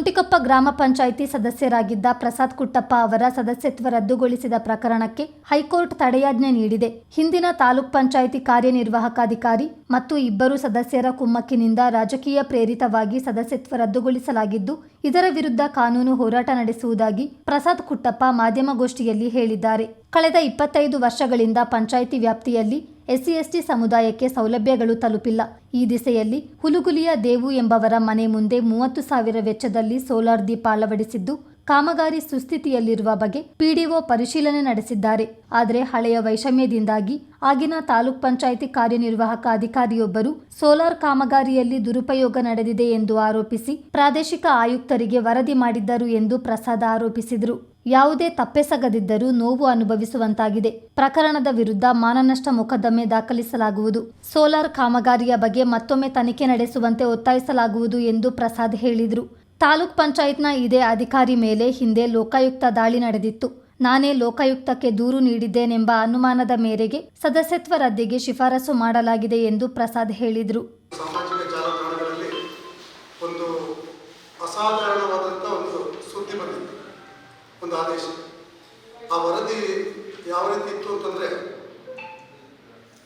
ಶುಂಠಿಕೊಪ್ಪ ಗ್ರಾಮ ಪಂಚಾಯಿತಿ ಸದಸ್ಯರಾಗಿದ್ದ ಪ್ರಸಾದ್ ಕುಟ್ಟಪ್ಪ ಅವರ ಸದಸ್ಯತ್ವ ರದ್ದುಗೊಳಿಸಿದ ಪ್ರಕರಣಕ್ಕೆ ಹೈಕೋರ್ಟ್ ತಡೆಯಾಜ್ಞೆ ನೀಡಿದೆ. ಹಿಂದಿನ ತಾಲೂಕ್ ಪಂಚಾಯಿತಿ ಕಾರ್ಯನಿರ್ವಾಹಕಾಧಿಕಾರಿ ಮತ್ತು ಇಬ್ಬರು ಸದಸ್ಯರ ಕುಮ್ಮಕ್ಕಿನಿಂದ ರಾಜಕೀಯ ಪ್ರೇರಿತವಾಗಿ ಸದಸ್ಯತ್ವ ರದ್ದುಗೊಳಿಸಲಾಗಿದ್ದು, ಇದರ ವಿರುದ್ಧ ಕಾನೂನು ಹೋರಾಟ ನಡೆಸುವುದಾಗಿ ಪ್ರಸಾದ್ ಕುಟ್ಟಪ್ಪ ಮಾಧ್ಯಮಗೋಷ್ಠಿಯಲ್ಲಿ ಹೇಳಿದ್ದಾರೆ. ಕಳೆದ ಇಪ್ಪತ್ತೈದು ವರ್ಷಗಳಿಂದ ಪಂಚಾಯಿತಿ ವ್ಯಾಪ್ತಿಯಲ್ಲಿ ಎಸ್ಸಿ ಎಸ್ಟಿ ಸಮುದಾಯಕ್ಕೆ ಸೌಲಭ್ಯಗಳು ತಲುಪಿಲ್ಲ. ಈ ದಿಸೆಯಲ್ಲಿ ಹುಲುಗುಲಿಯ ದೇವು ಎಂಬವರ ಮನೆ ಮುಂದೆ ಮೂವತ್ತು ಸಾವಿರ ವೆಚ್ಚದಲ್ಲಿ ಸೋಲಾರ್ ದೀಪ ಅಳವಡಿಸಿದ್ದು, ಕಾಮಗಾರಿ ಸುಸ್ಥಿತಿಯಲ್ಲಿರುವ ಬಗ್ಗೆ ಪಿಡಿಒ ಪರಿಶೀಲನೆ ನಡೆಸಿದ್ದಾರೆ. ಆದರೆ ಹಳೆಯ ವೈಷಮ್ಯದಿಂದಾಗಿ ಆಗಿನ ತಾಲೂಕ್ ಪಂಚಾಯಿತಿ ಕಾರ್ಯನಿರ್ವಾಹಕ ಅಧಿಕಾರಿಯೊಬ್ಬರು ಸೋಲಾರ್ ಕಾಮಗಾರಿಯಲ್ಲಿ ದುರುಪಯೋಗ ನಡೆದಿದೆ ಎಂದು ಆರೋಪಿಸಿ ಪ್ರಾದೇಶಿಕ ಆಯುಕ್ತರಿಗೆ ವರದಿ ಮಾಡಿದ್ದರು ಎಂದು ಪ್ರಸಾದ ಆರೋಪಿಸಿದರು. ಯಾವುದೇ ತಪ್ಪೆಸಗದಿದ್ದರೂ ನೋವು ಅನುಭವಿಸುವಂತಾಗಿದೆ. ಪ್ರಕರಣದ ವಿರುದ್ಧ ಮಾನನಷ್ಟ ಮೊಕದ್ದಮೆ ದಾಖಲಿಸಲಾಗುವುದು. ಸೋಲಾರ್ ಕಾಮಗಾರಿಯ ಬಗ್ಗೆ ಮತ್ತೊಮ್ಮೆ ತನಿಖೆ ನಡೆಸುವಂತೆ ಒತ್ತಾಯಿಸಲಾಗುವುದು ಎಂದು ಪ್ರಸಾದ್ ಹೇಳಿದರು. ತಾಲೂಕ್ ಪಂಚಾಯತ್ನ ಇದೇ ಅಧಿಕಾರಿ ಮೇಲೆ ಹಿಂದೆ ಲೋಕಾಯುಕ್ತ ದಾಳಿ ನಡೆದಿತ್ತು. ನಾನೇ ಲೋಕಾಯುಕ್ತಕ್ಕೆ ದೂರು ನೀಡಿದ್ದೇನೆಂಬ ಅನುಮಾನದ ಮೇರೆಗೆ ಸದಸ್ಯತ್ವ ರದ್ದಿಗೆ ಶಿಫಾರಸು ಮಾಡಲಾಗಿದೆ ಎಂದು ಪ್ರಸಾದ್ ಹೇಳಿದರು ಸಾಮಾಜಿಕ ಜಾಲತಾಣಗಳಲ್ಲಿ ಒಂದು ಅಸಾಧಾರಣವಾದಂಥ ಒಂದು ಸುದ್ದಿ ಬಂದಿತ್ತು ಒಂದು ಆದೇಶ. ಆ ವರದಿ ಯಾವ ರೀತಿ ಇತ್ತು ಅಂತಂದರೆ,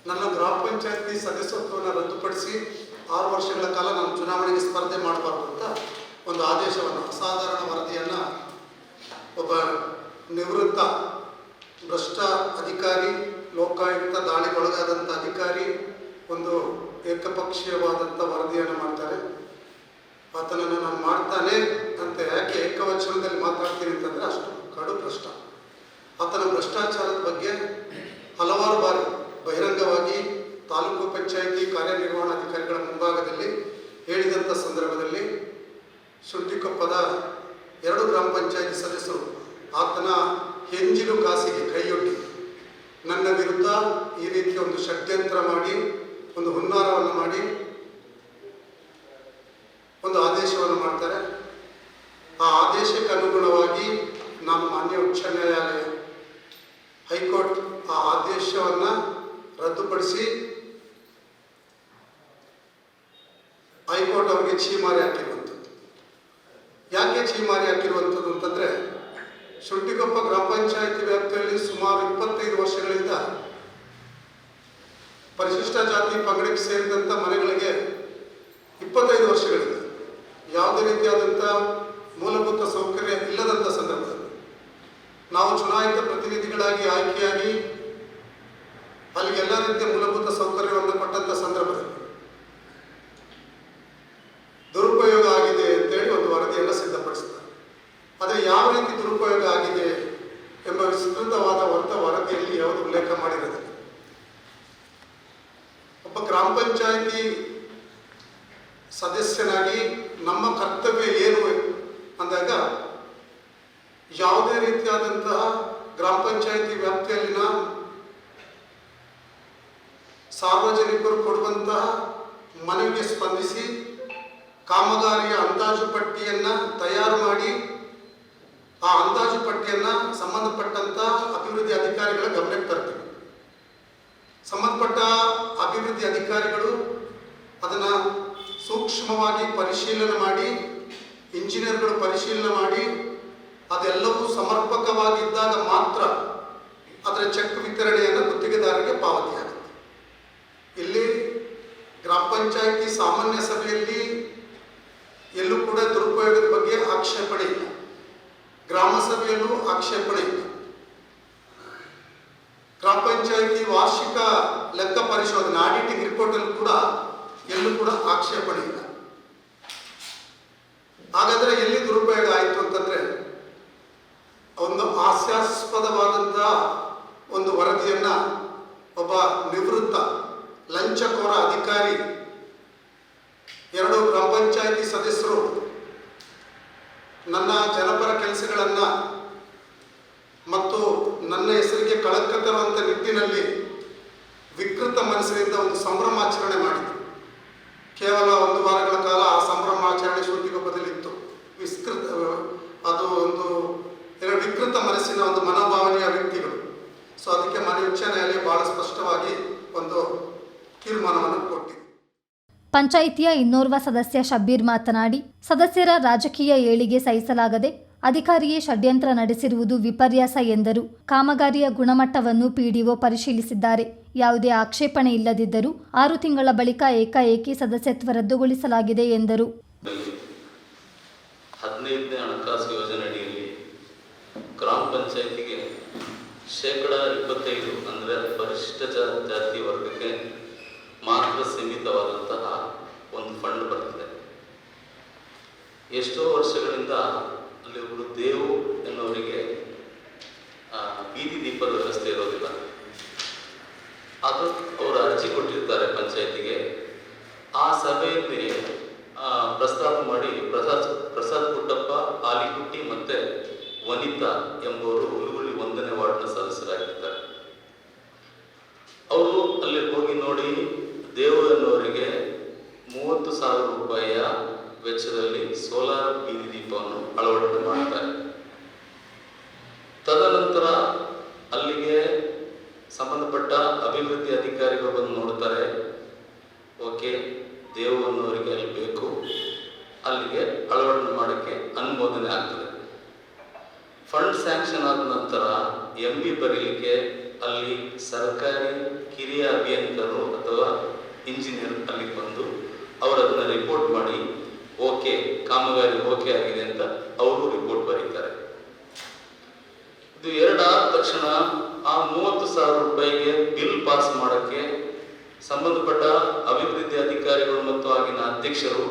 ನನ್ನ ಗ್ರಾಮ ಪಂಚಾಯತಿ ಸದಸ್ಯತ್ವವನ್ನು ರದ್ದುಪಡಿಸಿ ಆರು ವರ್ಷಗಳ ಕಾಲ ನಾನು ಚುನಾವಣೆಗೆ ಸ್ಪರ್ಧೆ ಮಾಡಬಾರ್ದು ಅಂತ ಒಂದು ಆದೇಶವನ್ನು, ಅಸಾಧಾರಣ ವರದಿಯನ್ನು ಒಬ್ಬ ನಿವೃತ್ತ ಭ್ರಷ್ಟ ಅಧಿಕಾರಿ, ಲೋಕಾಯುಕ್ತ ದಾಳಿಗೊಳಗಾದಂಥ ಅಧಿಕಾರಿ ಒಂದು ಏಕಪಕ್ಷೀಯವಾದಂಥ ವರದಿಯನ್ನು ಮಾಡ್ತಾರೆ. ಆತನನ್ನು ನಾನು ಮಾಡ್ತಾನೆ ಅಂತ ಯಾಕೆ ಏಕವಚನದಲ್ಲಿ ಮಾತಾಡ್ತೀನಿ ಅಂತಂದರೆ ಅಷ್ಟು ಕಡು ಭ್ರಷ್ಟ. ಆತನ ಭ್ರಷ್ಟಾಚಾರದ ಬಗ್ಗೆ ಹಲವಾರು ಬಾರಿ ಬಹಿರಂಗವಾಗಿ ತಾಲೂಕು ಪಂಚಾಯಿತಿ ಕಾರ್ಯನಿರ್ವಹಣಾಧಿಕಾರಿಗಳ ಮುಂಭಾಗದಲ್ಲಿ ಹೇಳಿದಂಥ ಸಂದರ್ಭದಲ್ಲಿ ಶುಂಠಿಕೊಪ್ಪದ ಎರಡು ಗ್ರಾಮ ಪಂಚಾಯಿತಿ ಸದಸ್ಯರು ಆತನ ಹೆಂಜಿಲು ಕಾಸಿಗೆ ಕೈಯೊಡ್ಡಿ. ನನ್ನ ವಿರುದ್ಧ ಈ ರೀತಿಯ ಒಂದು ಷಡ್ಯಂತ್ರ ಮಾಡಿ, ಒಂದು ಹುನ್ನಾರವನ್ನು ಮಾಡಿ ಒಂದು ಆದೇಶವನ್ನು ಮಾಡ್ತಾರೆ. ಆ ಆದೇಶಕ್ಕೆ ಅನುಗುಣವಾಗಿ ನಮ್ಮ ಮಾನ್ಯ ಉಚ್ಚ ನ್ಯಾಯಾಲಯ ಹೈಕೋರ್ಟ್ ಆ ಆದೇಶವನ್ನು ರದ್ದುಪಡಿಸಿ ಹೈಕೋರ್ಟ್ ಅವರಿಗೆ ಛೀಮಾರಿ ಹಾಕಿರುವಂಥದ್ದು. ಯಾಕೆ ಛೀಮಾರಿ ಹಾಕಿರುವಂಥದ್ದು ಅಂತಂದರೆ ಶುಂಠಿಕೊಪ್ಪ ಗ್ರಾಮ ಪಂಚಾಯಿತಿ ವ್ಯಾಪ್ತಿಯಲ್ಲಿ ಸುಮಾರು ಇಪ್ಪತ್ತೈದು ವರ್ಷಗಳಿಂದ ಪರಿಶಿಷ್ಟ ಜಾತಿ ಪಂಗಡಕ್ಕೆ ಸೇರಿದಂಥ ಮನೆಗಳಿಗೆ ಇಪ್ಪತ್ತೈದು ವರ್ಷಗಳಿಂದ ಯಾವುದೇ ರೀತಿಯಾದಂಥ ಮೂಲಭೂತ ಸೌಕರ್ಯ ಇಲ್ಲದಂಥ ಸಂದರ್ಭ ನಾವು ಚುನಾಯಿತ ಪ್ರತಿನಿಧಿಗಳಾಗಿ ಆಯ್ಕೆಯಾಗಿ ಅಲ್ಲಿಗೆ ಎಲ್ಲ ರೀತಿಯ ಮೂಲಭೂತ ಸೌಕರ್ಯಗಳನ್ನು ಕೊಟ್ಟಂಥ ಸಂದರ್ಭದಲ್ಲಿ ದುರುಪಯೋಗ ಆಗಿದೆ ಅಂತೇಳಿ ಒಂದು ವರದಿಯನ್ನು ಸಿದ್ಧಪಡಿಸ್ತಾರೆ. ಆದರೆ ಯಾವ ರೀತಿ ದುರುಪಯೋಗ ಆಗಿದೆ ಎಂಬ ವಿಸ್ತೃತವಾದ ಒಂದ ವರದಿಯಲ್ಲಿ ಯಾವುದು ಉಲ್ಲೇಖ ಮಾಡಿರೋದಿಲ್ಲ. ಒಬ್ಬ ಗ್ರಾಮ ಪಂಚಾಯಿತಿ ಸದಸ್ಯನಾಗಿ ನಮ್ಮ ಕರ್ತವ್ಯ ಏನು ಅಂದಾಗ ಯಾವುದೇ ರೀತಿಯಾದಂತಹ ಗ್ರಾಮ ಪಂಚಾಯಿತಿ ವ್ಯಾಪ್ತಿಯಲ್ಲಿನ ಸಾರ್ವಜನಿಕರು ಕೊಡುವಂತಹ ಮನವಿಗೆ ಸ್ಪಂದಿಸಿ ಕಾಮಗಾರಿಯ ಅಂದಾಜು ಪಟ್ಟಿಯನ್ನು ತಯಾರು ಮಾಡಿ ಆ ಅಂದಾಜು ಪಟ್ಟಿಯನ್ನು ಸಂಬಂಧಪಟ್ಟಂತಹ ಅಭಿವೃದ್ಧಿ ಅಧಿಕಾರಿಗಳ ಗಮನಕ್ಕೆ ತರ್ತೀವಿ. ಸಂಬಂಧಪಟ್ಟ ಅಭಿವೃದ್ಧಿ ಅಧಿಕಾರಿಗಳು ಅದನ್ನು ಸೂಕ್ಷ್ಮವಾಗಿ ಪರಿಶೀಲನೆ ಮಾಡಿ, ಇಂಜಿನಿಯರ್ಗಳು ಪರಿಶೀಲನೆ ಮಾಡಿ, ಅದೆಲ್ಲವೂ ಸಮರ್ಪಕವಾಗಿದ್ದಾಗ ಮಾತ್ರ ಅದರ ಚೆಕ್ ವಿತರಣೆಯನ್ನು ಗುತ್ತಿಗೆದಾರರಿಗೆ ಪಾವತಿಯಾಗುತ್ತೆ. ಇಲ್ಲಿ ಗ್ರಾಮ ಪಂಚಾಯಿತಿ ಸಾಮಾನ್ಯ ಸಭೆಯಲ್ಲಿ ಎಲ್ಲೂ ಕೂಡ ದುರುಪಯೋಗದ ಬಗ್ಗೆ ಆಕ್ಷೇಪಣೆ ಇಲ್ಲ. ಗ್ರಾಮ ಸಭೆಯಲ್ಲೂ ಆಕ್ಷೇಪಣೆ ಇಲ್ಲ. ಗ್ರಾಮ ಪಂಚಾಯಿತಿ ವಾರ್ಷಿಕ ಲೆಕ್ಕ ಪರಿಶೋಧನೆ ಆಡಿಟಿಂಗ್ ರಿಪೋರ್ಟಲ್ಲಿ ಕೂಡ ಎಲ್ಲೂ ಕೂಡ ಆಕ್ಷೇಪಣೆ ಇಲ್ಲ. ಹಾಗಾದ್ರೆ ಎಲ್ಲಿ ದುರುಪಯೋಗ ಆಯಿತು ಅಂತಂದ್ರೆ, ಒಂದು ಹಾಸ್ಯಾಸ್ಪದವಾದಂತಹ ಒಂದು ವರದಿಯನ್ನ ಒಬ್ಬ ನಿವೃತ್ತ ಲಂಚಕೋರ ಅಧಿಕಾರಿ, ಎರಡು ಗ್ರಾಮ ಪಂಚಾಯಿತಿ ಸದಸ್ಯರು ನನ್ನ ಜನಪರ ಕೆಲಸಗಳನ್ನು ಮತ್ತು ನನ್ನ ಹೆಸರಿಗೆ ಕಳಂಕ ತರುವಂಥ ನಿಟ್ಟಿನಲ್ಲಿ ವಿಕೃತ ಮನಸ್ಸಿನಿಂದ ಒಂದು ಸಂಭ್ರಮಾಚರಣೆ ಮಾಡಿದರು. ಕೇವಲ ಒಂದು ವಾರಗಳ ಕಾಲ ಆ ಸಂಭ್ರಮಾಚರಣೆ ಶುದ್ಧಿಗೊಬ್ಬದಲ್ಲಿತ್ತು ವಿಸ್ಕೃತ, ಅದು ಒಂದು ಏನೋ ವಿಕೃತ ಮನಸ್ಸಿನ ಒಂದು ಮನೋಭಾವನೆಯ ವ್ಯಕ್ತಿಗಳು. ಸೊ ಅದಕ್ಕೆ ಮನೆ ಉಚ್ಚ ಬಹಳ ಸ್ಪಷ್ಟವಾಗಿ ಒಂದು ತೀರ್ಮಾನವನ್ನು ಕೊಟ್ಟಿದೆ ಪಂಚಾಯಿತಿಯ ಇನ್ನೋರ್ವ ಸದಸ್ಯ ಶಬ್ಬೀರ್ ಮಾತನಾಡಿ, ಸದಸ್ಯರ ರಾಜಕೀಯ ಏಳಿಗೆ ಸಹಿಸಲಾಗದೆ ಅಧಿಕಾರಿಯೇ ಷಡ್ಯಂತ್ರ ನಡೆಸಿರುವುದು ವಿಪರ್ಯಾಸ ಎಂದರು. ಕಾಮಗಾರಿಯ ಗುಣಮಟ್ಟವನ್ನು ಪಿಡಿಒ ಪರಿಶೀಲಿಸಿದ್ದಾರೆ. ಯಾವುದೇ ಆಕ್ಷೇಪಣೆ ಇಲ್ಲದಿದ್ದರೂ ಆರು ತಿಂಗಳ ಬಳಿಕ ಏಕಾಏಕಿ ಸದಸ್ಯತ್ವ ರದ್ದುಗೊಳಿಸಲಾಗಿದೆ ಎಂದರು. ಹಣಕಾಸು ಯೋಜನೆ ಅಡಿಯಲ್ಲಿ ಗ್ರಾಮ ಪಂಚಾಯತಿಗೆ ಶೇಕಡ ಇಪ್ಪತ್ತೈದು ಅಂದರೆ ಪರಿಶಿಷ್ಟ ಜಾತಿ ವರ್ಗಕ್ಕೆ ಮಾತ್ರ ಸೀಮಿತವಾದಂತಹ ಒಂದು ಫಂಡ್ ಬರ್ತದೆ. ಎಷ್ಟೋ ವರ್ಷಗಳಿಂದ ಅಲ್ಲಿ ಒಬ್ಬರು ದೇವು ಎನ್ನುವರಿಗೆ ಬೀದಿ ದೀಪದ ವ್ಯವಸ್ಥೆ ಇರೋದಿಲ್ಲ. ಅದು ಅವರು ಅರ್ಜಿ ಕೊಟ್ಟಿರ್ತಾರೆ ಪಂಚಾಯತಿಗೆ. ಆ ಸಭೆಯಲ್ಲಿ ಆ, ಪ್ರಸ್ತಾಪ ಮಾಡಿ ಪ್ರಸಾದ್ ಪ್ರಸಾದ್ ಪುಟ್ಟಪ್ಪ ಆಲಿಕುಟ್ಟಿ ಮತ್ತೆ ವನಿತಾ ಎಂಬುವರು ಹುಲುಗುಳಿ ಒಂದನೇ ವಾರ್ಡ್ನ ಸದಸ್ಯರಾಗಿರ್ತಾರೆ. ಅವರು ಅಲ್ಲಿ ಹೋಗಿ ನೋಡಿ ದೇವು ಎನ್ನುವರಿಗೆ ಮೂವತ್ತು ಸಾವಿರ ರೂಪಾಯಿಯ ವೆಚ್ಚದಲ್ಲಿ ಸೋಲಾರ್ ಬೀದಿ ದೀಪವನ್ನು ಅಳವಡಿಕೆ ಮಾಡ್ತಾರೆ. ತದನಂತರ ಅಲ್ಲಿಗೆ ಸಂಬಂಧಪಟ್ಟ ಅಭಿವೃದ್ಧಿ ಅಧಿಕಾರಿಗಳು ಬಂದು ನೋಡ್ತಾರೆ. ಓಕೆ, ದೇವು ಅನ್ನೋರಿಗೆ ಅಲ್ಲಿ ಬೇಕು. ಅಲ್ಲಿಗೆ ಅಳವಡಿಕೆ ಮಾಡೋಕ್ಕೆ ಅನುಮೋದನೆ ಆಗ್ತದೆ. ಫಂಡ್ ಸ್ಯಾಂಕ್ಷನ್ ಆದ ನಂತರ ಎಂ ಬಿ ಬರೀಲಿಕ್ಕೆ ಅಲ್ಲಿ ಸರ್ಕಾರಿ ಕಿರಿಯ ಅಭಿಯಂತರು ಅಥವಾ ಇಂಜಿನಿಯರ್ ಅಲ್ಲಿಗೆ ಬಂದು ಅವರು ಅದನ್ನು ರಿಪೋರ್ಟ್ ಮಾಡಿ ಓಕೆ, ಕಾಮಗಾರಿ ಓಕೆ ಆಗಿದೆ ಅಂತ ಅವರು ರಿಪೋರ್ಟ್ ಬರೀತಾರೆ. ಇದು ಎರಡಾದ ತಕ್ಷಣ ಆ ಮೂವತ್ತು ಸಾವಿರ ರೂಪಾಯಿಗೆ ಬಿಲ್ ಪಾಸ್ ಮಾಡೋಕ್ಕೆ ಸಂಬಂಧಪಟ್ಟ ಅಭಿವೃದ್ಧಿ ಅಧಿಕಾರಿಗಳು ಮತ್ತು ಆಗಿನ ಅಧ್ಯಕ್ಷರು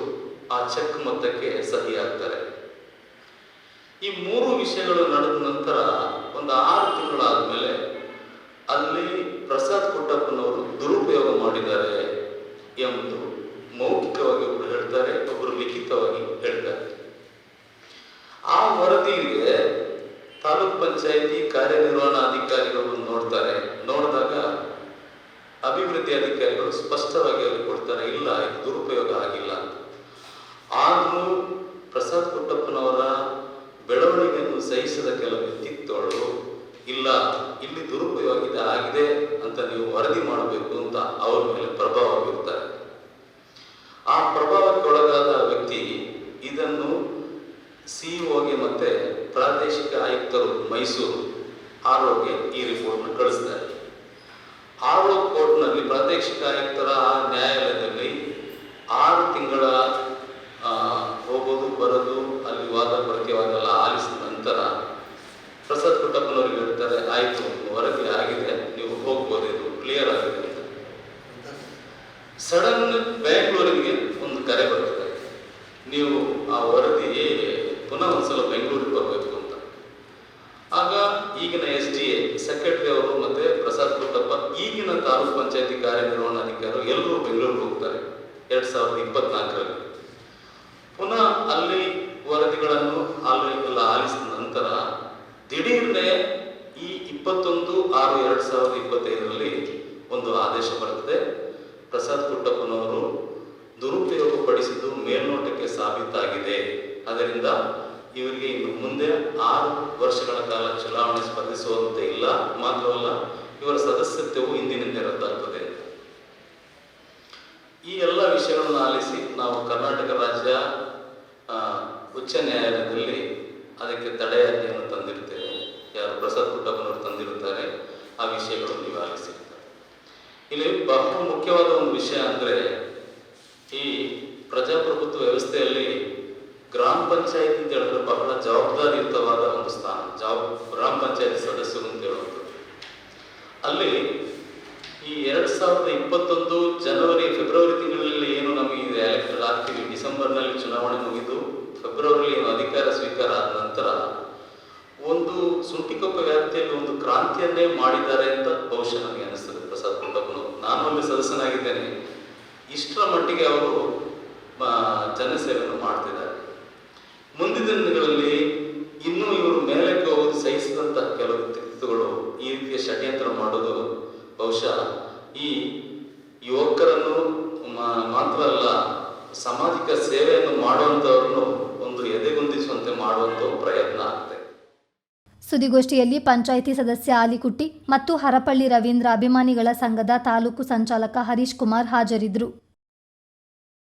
ಆ ಚೆಕ್ ಮೊತ್ತಕ್ಕೆ ಸಹಿ ಹಾಕ್ತಾರೆ ಈ ಮೂರು ವಿಷಯಗಳು ನಡೆದ ನಂತರ ಒಂದು ಆರು ತಿಂಗಳಾದ್ಮೇಲೆ ಅಲ್ಲಿ ಪ್ರಸಾದ್ ಕೊಟ್ಟಪ್ಪನವರು ದುರುಪಯೋಗ ಮಾಡಿದ್ದಾರೆ ಎಂದು ಮೌಖಿಕವಾಗಿ ಒಬ್ರು ಹೇಳ್ತಾರೆ, ಒಬ್ರು ಲಿಖಿತವಾಗಿ ಹೇಳ್ತಾರೆ. ಆ ವರದಿಗೆ ತಾಲೂಕ್ ಪಂಚಾಯತಿ ಕಾರ್ಯನಿರ್ವಹಣಾಧಿಕಾರಿಗಳು ನೋಡ್ತಾರೆ. ನೋಡಿದಾಗ ಅಭಿವೃದ್ಧಿ ಅಧಿಕಾರಿಗಳು ಸ್ಪಷ್ಟವಾಗಿ ಅವ್ರಿಗೆ ಕೊಡ್ತಾರೆ, ಇಲ್ಲ, ಇದು ದುರುಪಯೋಗ ಆಗಿಲ್ಲ ಆದರೂ ಪ್ರಸಾದ್ ಪುಟ್ಟಪ್ಪನವರ ಬೆಳವಣಿಗೆಯನ್ನು ಸಹಿಸದ ಕೆಲವು ವ್ಯಕ್ತಿತ್ವಗಳು, ಇಲ್ಲ, ಇಲ್ಲಿ ದುರುಪಯೋಗ ಆಗಿದೆ ಅಂತ ನೀವು ವರದಿ ಮಾಡಬೇಕು ಅಂತ ಅವರ ಮೇಲೆ ಪ್ರಭಾವ ಬೀರ್ತಾರೆ. ಇದನ್ನು ಸಿಇಒಗೆ ಮತ್ತೆ ಪ್ರಾದೇಶಿಕ ಆಯುಕ್ತರು ಮೈಸೂರು ಆರೋಗ್ಯ ಈ ರಿಪೋರ್ಟ್ನ ಕಳಿಸ್ತಾರೆ. ಕೋರ್ಟ್ ಕೋರ್ಟ್ನಲ್ಲಿ ಪ್ರಾದೇಶಿಕ ಆಯುಕ್ತರ ನ್ಯಾಯಾಲಯದಲ್ಲಿ ಆರು ತಿಂಗಳ ಹೋಗೋದು, ಬರೋದು, ಅಲ್ಲಿ ವಾದ ಪ್ರತಿವಾದೆಲ್ಲ ಆಲಿಸಿದ ನಂತರ ಪ್ರಸಾದ್ ಕುಟ್ಟಪ್ಪನವ್ರಿಗೆ ಹೇಳ್ತಾರೆ ಆಯಿತು ವರದಿ ಆಗಿದೆ ನೀವು ಹೋಗ್ಬೋದು ಇದು ಕ್ಲಿಯರ್ ಆಗಿದೆ ಅಂತ ಸಡನ್ ಬೆಂಗಳೂರಿಗೆ ಒಂದು ಕರೆ ಬರ್ತದೆ ನೀವು ಆ ವರದಿ ಪುನಃ ಒಂದ್ಸಲ ಬೆಂಗಳೂರಿಗೆ ಬರಬೇಕು ಅಂತ ಆಗ ಎ ಸೆಕ್ರೆಟರಿ ಅವರು ಮತ್ತೆ ಪ್ರಸಾದ್ ಕುಟ್ಟಪ್ಪ ಈಗಿನ ತಾಲೂಕ್ ಪಂಚಾಯತಿ ಕಾರ್ಯನಿರ್ವಹಣಾಧಿಕಾರಿ ಎಲ್ಲರೂ ಬೆಂಗಳೂರಿಗೆ ಹೋಗ್ತಾರೆ ಎರಡ್ ಸಾವಿರದ ಇಪ್ಪತ್ನಾಲ್ಕರಲ್ಲಿ. ಪುನಃ ಅಲ್ಲಿ ವರದಿಗಳನ್ನು ಅಲ್ಲಿ ಎಲ್ಲ ಆಲಿಸಿದ ನಂತರ ದಿಢೀರ್ನೆ ಈ ಇಪ್ಪತ್ತೊಂದು ಆರು ಎರಡ್ ಸಾವಿರದ ಇಪ್ಪತ್ತೈದರಲ್ಲಿ ಒಂದು ಆದೇಶ ಬರುತ್ತದೆ. ಪ್ರಸಾದ್ ಕುಟ್ಟಪ್ಪನವರು ದುರುಪಯೋಗಪಡಿಸಿದ್ದು ಮೇಲ್ನೋಟಕ್ಕೆ ಸಾಬೀತಾಗಿದೆ. ಅದರಿಂದ ಇವರಿಗೆ ಇನ್ನು ಮುಂದೆ ಆರು ವರ್ಷಗಳ ಕಾಲ ಚುನಾವಣೆ ಸ್ಪರ್ಧಿಸುವಂತೆ ಇಲ್ಲ. ಮಾತ್ರವಲ್ಲ, ಇವರ ಸದಸ್ಯತ್ವವು ಇಂದಿನಿಂದ ರದ್ದಾಗ್ತದೆ. ಈ ಎಲ್ಲ ವಿಷಯಗಳನ್ನು ಆಲಿಸಿ ನಾವು ಕರ್ನಾಟಕ ರಾಜ್ಯ ಉಚ್ಚ ನ್ಯಾಯಾಲಯದಲ್ಲಿ ಅದಕ್ಕೆ ತಡೆಯಾಜ್ಞೆಯನ್ನು ತಂದಿರ್ತೇವೆ. ಯಾರು ಪ್ರಸಾದ್ ಪುಟ್ಟಪ್ಪನವರು ತಂದಿರುತ್ತಾರೆ, ಆ ವಿಷಯಗಳು ನೀವು ಆಲಿಸಿ ಇಲ್ಲಿ ಬಹಳ ಮುಖ್ಯವಾದ ಒಂದು ವಿಷಯ ಅಂದರೆ ಈ ಪ್ರಜಾಪ್ರಭುತ್ವ ವ್ಯವಸ್ಥೆಯಲ್ಲಿ ಗ್ರಾಮ ಪಂಚಾಯತ್ ಅಂತ ಹೇಳಿದ್ರೆ ಬಹಳ ಜವಾಬ್ದಾರಿಯುತವಾದ ಒಂದು ಸ್ಥಾನ ಜವಾಬ್ ಗ್ರಾಮ ಪಂಚಾಯತ್ ಸದಸ್ಯರು ಅಂತ ಹೇಳುವಂಥದ್ದು. ಅಲ್ಲಿ ಈ ಎರಡ್ ಸಾವಿರದ ಇಪ್ಪತ್ತೊಂದು ಜನವರಿ, ಫೆಬ್ರವರಿ ತಿಂಗಳಲ್ಲಿ ಏನು ನಮಗೆ ಎಲೆಕ್ಟೆಡ್ ಆಗ್ತೀವಿ ಡಿಸೆಂಬರ್ನಲ್ಲಿ ಚುನಾವಣೆ ಮುಗಿದು ಫೆಬ್ರವರಿಯಲ್ಲಿ ಏನು ಅಧಿಕಾರ ಸ್ವೀಕಾರ ಆದ ನಂತರ ಒಂದು ಸುಂಟಿಕೊಪ್ಪ ವ್ಯಾಪ್ತಿಯಲ್ಲಿ ಒಂದು ಕ್ರಾಂತಿಯನ್ನೇ ಮಾಡಿದ್ದಾರೆ ಅಂತ ಬಹುಶಃ ನನಗೆ ಅನಿಸ್ತದೆ. ಪ್ರಸಾದ್ ಕುಂಡಪ್ಪನವರು ನಾನು ಅಲ್ಲಿ ಸದಸ್ಯನಾಗಿದ್ದೇನೆ. ಇಷ್ಟರ ಮಟ್ಟಿಗೆ ಅವರು ಜನಸೇವೆಯನ್ನು ಮಾಡ್ತಿದ್ದಾರೆ. ಮುಂದಿನ ದಿನಗಳಲ್ಲಿ ಇನ್ನೂ ಇವರು ಮೇಲಕ್ಕೆ ಹೋಗೋದು ಸಹಿಸಿದಂತಹ ಕೆಲವು ವ್ಯಕ್ತಿತ್ವಗಳು ಈ ರೀತಿಯ ಷಡ್ಯಂತ್ರ ಮಾಡೋದು ಬಹುಶಃ ಈ ಯುವಕರನ್ನು ಮಾತ್ರ ಅಲ್ಲ, ಸಾಮಾಜಿಕ ಸೇವೆಯನ್ನು ಮಾಡುವಂತವ್ರನ್ನು ಒಂದು ಎದೆಗುಂದಿಸುವಂತೆ ಮಾಡುವಂತ ಪ್ರಯತ್ನ ಆಗ್ತದೆ. ಸುದ್ದಿಗೋಷ್ಠಿಯಲ್ಲಿ ಪಂಚಾಯಿತಿ ಸದಸ್ಯ ಆಲಿಕುಟ್ಟಿ ಮತ್ತು ಹರಪಳ್ಳಿ ರವೀಂದ್ರ ಅಭಿಮಾನಿಗಳ ಸಂಘದ ತಾಲೂಕು ಸಂಚಾಲಕ ಹರೀಶ್ ಕುಮಾರ್ ಹಾಜರಿದ್ದರು.